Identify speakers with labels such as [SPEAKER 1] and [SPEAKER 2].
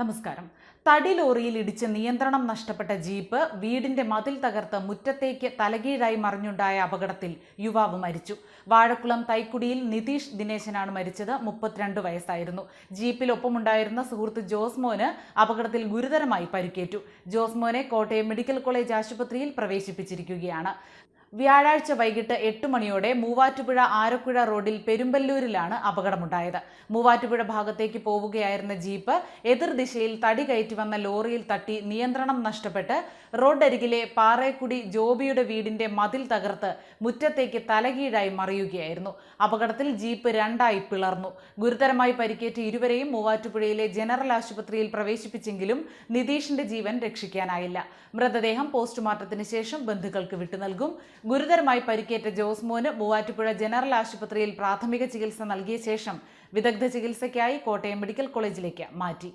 [SPEAKER 1] നമസ്കാരം. തടി ലോറിയിൽ ഇടിച്ച് നിയന്ത്രണം നഷ്ടപ്പെട്ട ജീപ്പ് വീടിന്റെ മതിൽ തകർത്ത് മുറ്റത്തേക്ക് തലകീഴായി മറിഞ്ഞുണ്ടായ അപകടത്തിൽ യുവാവ് മരിച്ചു. വാഴക്കുളം തൈക്കുടിയിൽ നിതീഷ് ദിനേശനാണ് മരിച്ചത്. മുപ്പത്തിരണ്ട് വയസ്സായിരുന്നു. ജീപ്പിൽ ഒപ്പമുണ്ടായിരുന്ന സുഹൃത്ത് ജോസ്മോന് അപകടത്തിൽ ഗുരുതരമായി പരിക്കേറ്റു. ജോസ്മോനെ കോട്ടയം മെഡിക്കൽ കോളേജ് ആശുപത്രിയിൽ പ്രവേശിപ്പിച്ചിരിക്കുകയാണ്. വ്യാഴാഴ്ച വൈകിട്ട് എട്ട് മണിയോടെ മൂവാറ്റുപുഴ ആരക്കുഴ റോഡിൽ പെരുമ്പല്ലൂരിലാണ് അപകടമുണ്ടായത്. മൂവാറ്റുപുഴ ഭാഗത്തേക്ക് പോവുകയായിരുന്ന ജീപ്പ് എതിർദിശയിൽ തടി കയറ്റി വന്ന ലോറിയിൽ തട്ടി നിയന്ത്രണം നഷ്ടപ്പെട്ട് റോഡരികിലെ പാറേക്കുടി ജോബിയുടെ വീടിന്റെ മതിൽ തകർത്ത് മുറ്റത്തേക്ക് തലകീഴായി മറിയുകയായിരുന്നു. അപകടത്തിൽ ജീപ്പ് രണ്ടായി പിളർന്നു. ഗുരുതരമായി പരിക്കേറ്റ ഇരുവരെയും മൂവാറ്റുപുഴയിലെ ജനറൽ ആശുപത്രിയിൽ പ്രവേശിപ്പിച്ചെങ്കിലും നിതീഷിന്റെ ജീവൻ രക്ഷിക്കാനായില്ല. മൃതദേഹം പോസ്റ്റ്മോർട്ടത്തിന് ശേഷം ബന്ധുക്കൾക്ക് വിട്ടുനൽകും. ഗുരുതരമായി പരിക്കേറ്റ ജോസ്മോന് മൂവാറ്റുപുഴ ജനറൽ ആശുപത്രിയിൽ പ്രാഥമിക ചികിത്സ നൽകിയ ശേഷം വിദഗ്ധ ചികിത്സയ്ക്കായി കോട്ടയം മെഡിക്കൽ കോളേജിലേക്ക് മാറ്റി.